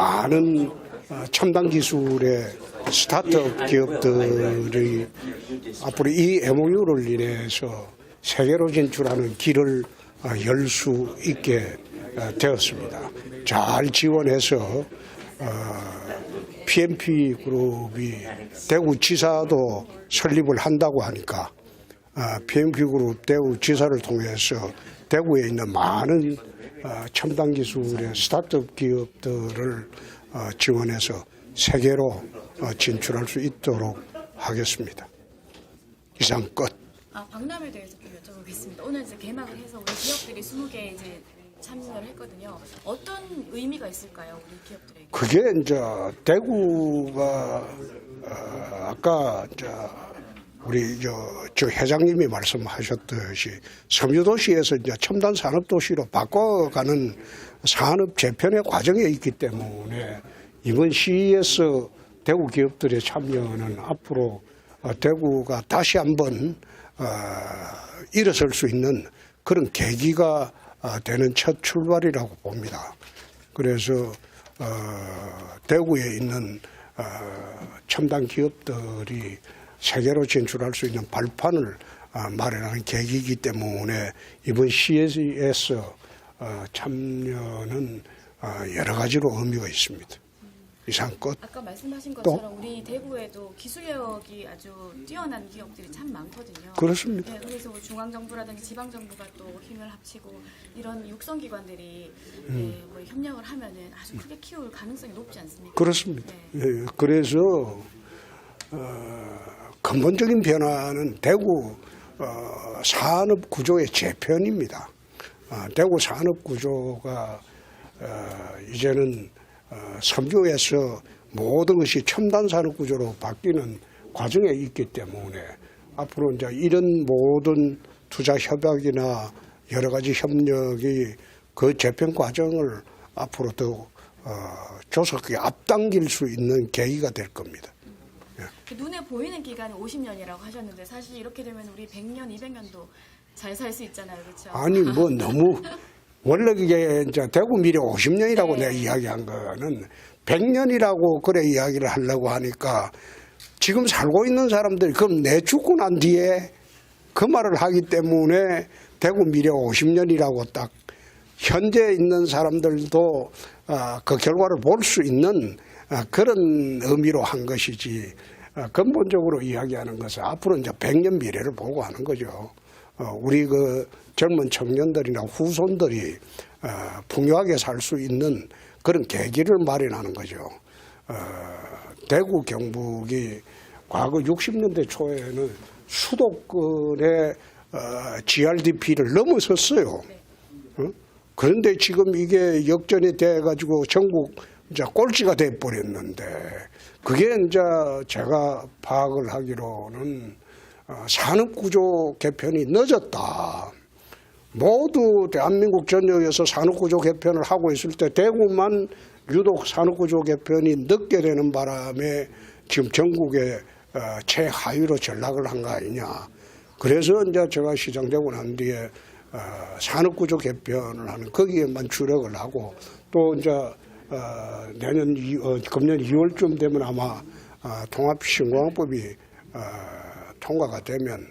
많은 어, 첨단 기술의 스타트업 기업들이 앞으로 이 MOU를 인해서 세계로 진출하는 길을 어, 열수 있게 어, 되었습니다. 잘 지원해서 PMP 그룹이 대구 지사도 설립을 한다고 하니까 PMP 그룹 대구지사를 통해서 대구에 있는 많은 어, 첨단 기술의 스타트업 기업들을 어, 지원해서 세계로 어, 진출할 수 있도록 하겠습니다. 이상 끝. 아, 박람회에 대해서 좀 여쭤보겠습니다. 오늘 이제 개막을 해서 우리 기업들이 20개 이제 참여를 했거든요. 어떤 의미가 있을까요, 우리 기업들에게? 그게 이제 대구가 어, 아까 이제 우리 저, 저 회장님이 말씀하셨듯이 섬유도시에서 이제 첨단 산업도시로 바꿔가는 산업 재편의 과정에 있기 때문에 이번 CES 대구 기업들의 참여는 앞으로 어, 대구가 다시 한번 어, 일어설 수 있는 그런 계기가 어, 되는 첫 출발이라고 봅니다. 그래서 어, 대구에 있는 어, 첨단 기업들이 세계로 진출할 수 있는 발판을 어, 마련하는 계기이기 때문에 이번 CES 어, 참여는 어, 여러 가지로 의미가 있습니다. 이상 끝. 아까 말씀하신 또? 것처럼 우리 대구에도 기술력이 아주 뛰어난 기업들이 참 많거든요. 그렇습니다. 네, 그래서 우리 중앙정부라든지 지방정부가 또 힘을 합치고 이런 육성기관들이 음. 네, 뭐 협력을 하면은 아주 크게 키울 가능성이 높지 않습니까? 그렇습니다. 네. 예, 그래서 어, 근본적인 변화는 대구 어, 산업 구조의 재편입니다. 아, 대구 산업 구조가 어, 이제는 어, 섬유에서 모든 것이 첨단 산업 구조로 바뀌는 과정에 있기 때문에 앞으로 이제 이런 모든 투자 협약이나 여러 가지 협력이 그 재편 과정을 앞으로 더 어, 조속하게 앞당길 수 있는 계기가 될 겁니다. 그 눈에 보이는 기간이 50년이라고 하셨는데 사실 이렇게 되면 우리 100년, 200년도 잘 살 수 있잖아요, 그렇죠? 아니 뭐 너무 원래 그게 이제 대구 미래 50년이라고 네. 내가 이야기한 거는 100년이라고 그래 이야기를 하려고 하니까 지금 살고 있는 사람들이 그럼 내 죽고 난 뒤에 그 말을 하기 때문에 대구 미래 50년이라고 딱 현재 있는 사람들도 아, 그 결과를 볼 수 있는 아, 그런 의미로 한 것이지 아, 근본적으로 이야기하는 것은 앞으로 이제 100년 미래를 보고 하는 거죠. 어, 우리 그 젊은 청년들이나 후손들이 어, 풍요하게 살 수 있는 그런 계기를 마련하는 거죠. 어, 대구 경북이 과거 60년대 초에는 수도권의 어, GRDP를 넘어섰어요. 어? 그런데 지금 이게 역전이 돼가지고 전국 이제 꼴찌가 돼 버렸는데 그게 이제 제가 파악을 하기로는 어, 산업 구조 개편이 늦었다. 모두 대한민국 전역에서 산업구조 개편을 하고 있을 때 대구만 유독 산업구조 개편이 늦게 되는 바람에 지금 전국에 어, 최하위로 전락을 한 거 아니냐. 그래서 이제 제가 시장되고 난 뒤에 어, 산업구조 개편을 하는 거기에만 주력을 하고 또 이제 어, 내년 이, 어, 금년 2월쯤 되면 아마 어, 통합신공항법이 어, 통과가 되면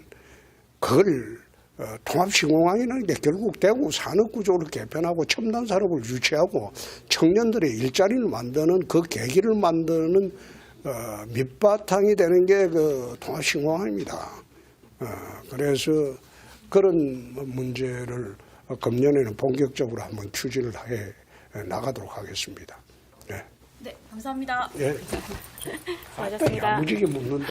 그걸 어, 통합신공항이라는 게 결국 대구 산업구조를 개편하고 첨단 산업을 유치하고 청년들의 일자리를 만드는 그 계기를 만드는 어, 밑바탕이 되는 게 그 통합신공항입니다. 어, 그래서 그런 문제를 금년에는 본격적으로 한번 추진을 해 나가도록 하겠습니다. 네. 네, 감사합니다. 예. 수고하셨습니다. 야무지게 묻는다.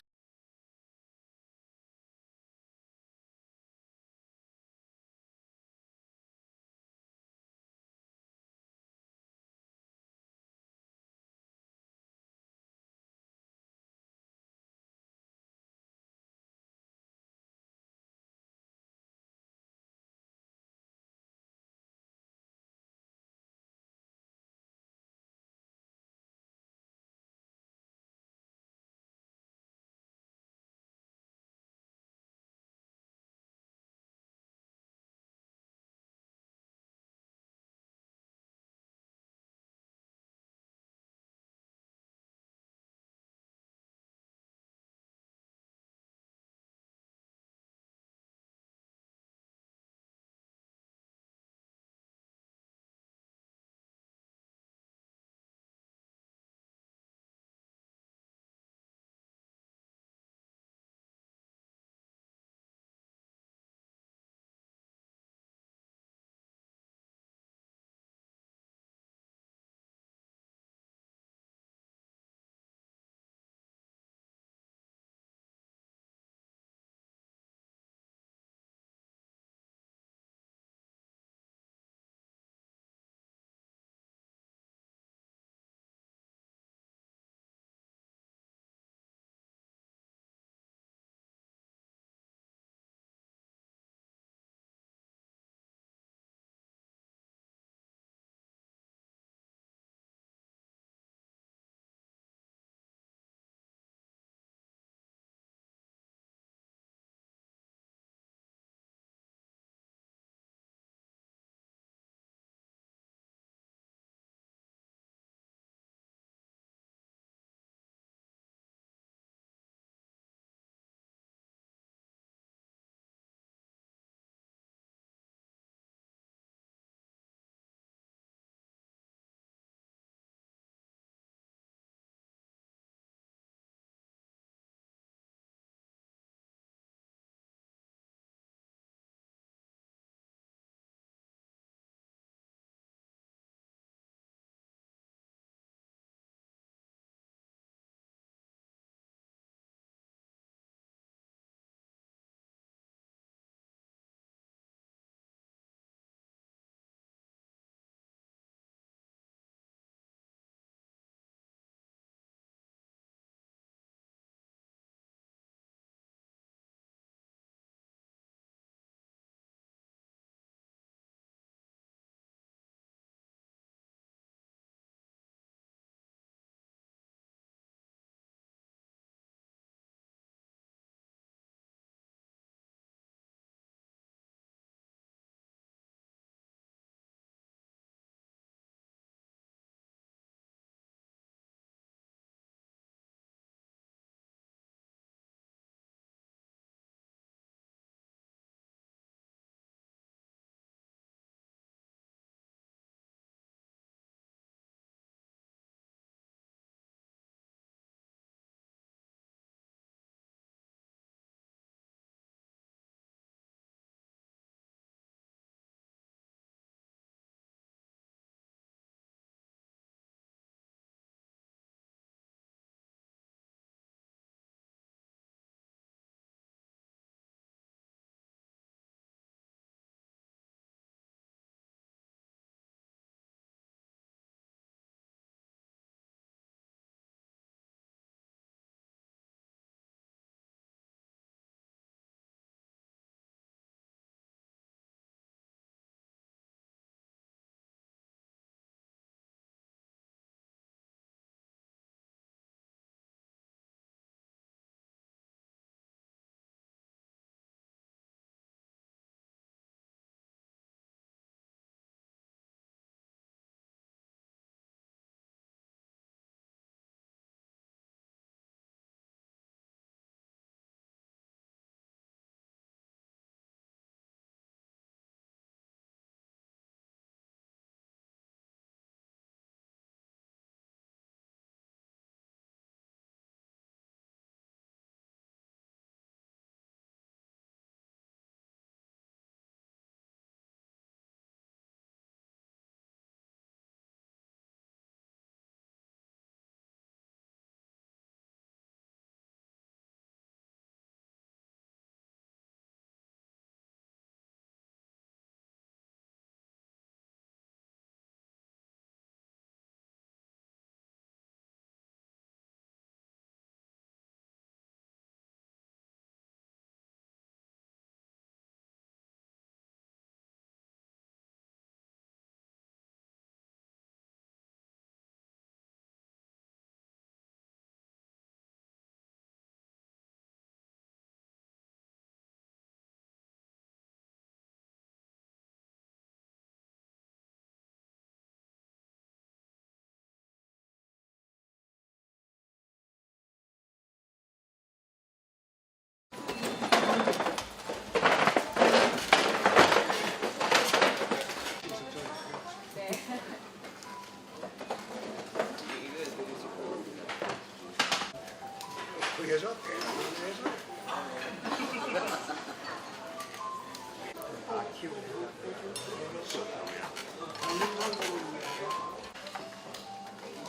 회사 대단한 회사.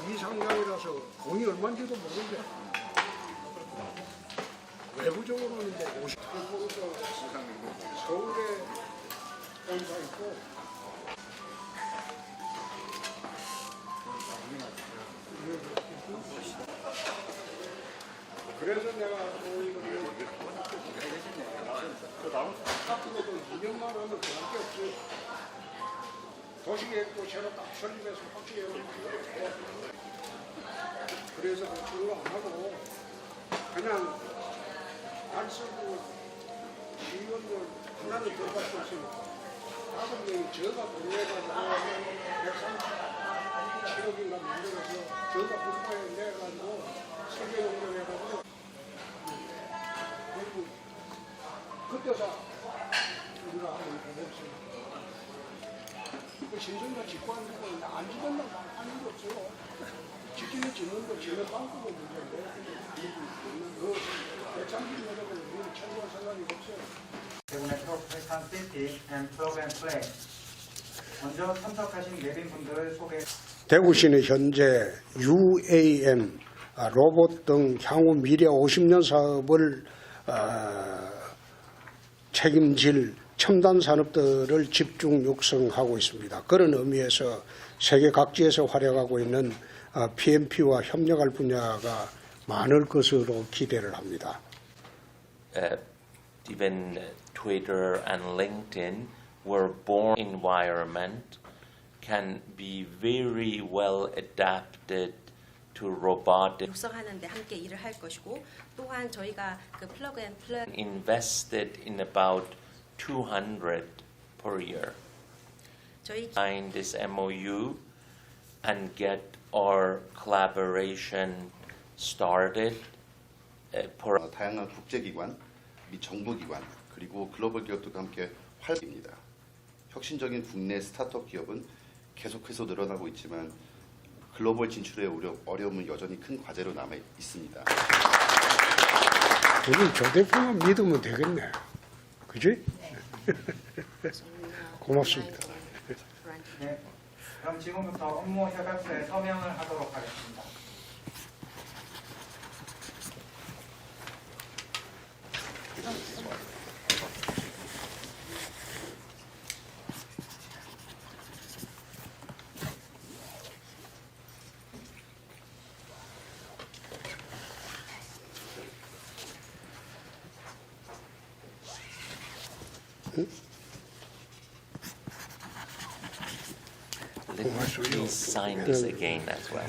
이 상장이라서 돈이 얼마인지도 모르는데 외부적으로는 이제 50%가 서울에 본사 있고 그래서 내가 이거를 앞으로도 2년만 하면 그럴 게 없어요. 도시계획도 새로 딱 설립해서 확실히 그래서 그거 안 하고 그냥 안 쓰고 시의원들 하나는 들어갈 수 없으니까 다섯 명이 저가 분해가지고 137억인가 만들어서 저가 분파에 내가지고 용역해가지고 그리고 그때서 우리가 한번 해봅시다. 그 신선도 짓고 하는 거안 짓는 날 하는 게 없어요. 짓기는 짓는 거 짓는 방법은 문제인데 그 대창기 여러분 우리는 참고할 생각이 없어요. 대구 메트로폴리탄 시티 앤 프로그램 플레이 먼저 참석하신 예빈분들을 소개 대구시는 현재 UAM 아, 로봇 등 향후 미래 50년 사업을 아, 책임질 첨단 산업들을 집중 육성하고 있습니다. 그런 의미에서 세계 각지에서 활약하고 있는 아, PMP와 협력할 분야가 많을 것으로 기대를 합니다. uh, even Twitter and LinkedIn were born environment can be very well adapted to robotic 육성하는데 함께 일을 할 것이고 또한 저희가 그 플러그 앤 플레이 invested in about 200 per year. 저희 Sign this MOU and get our collaboration started uh, per 어, 다양한 국제기관, 및 정부기관, 그리고 글로벌 기업들과 함께 활입니다. 혁신적인 국내 스타트업 기업은 계속해서 늘어나고 있지만 글로벌 진출의 어려, 어려움은 여전히 큰 과제로 남아 있습니다. 우리 조 대표만 믿으면 되겠네. 그지? 고맙습니다. 네, 그럼 지금부터 업무 협약서에 서명을 하도록 하겠습니다. Let me please sign this again as well.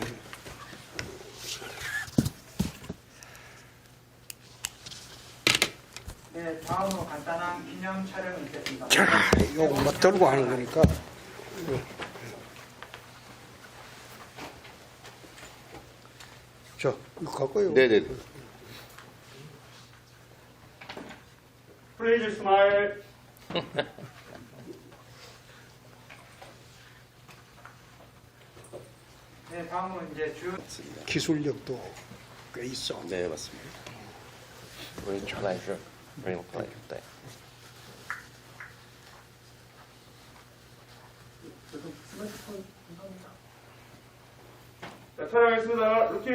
네, 다음으로 간단한 기념 촬영이 있겠습니다. 자, 이거 뭐 들고 하는 거니까. 자, 이거 갈까요? 네네. 플리즈 스마일. 네, 다음으로 이제 주 기술력도 꽤 있어. 네, 맞습니다. Real pleasure. Thank you. 자, 촬영하겠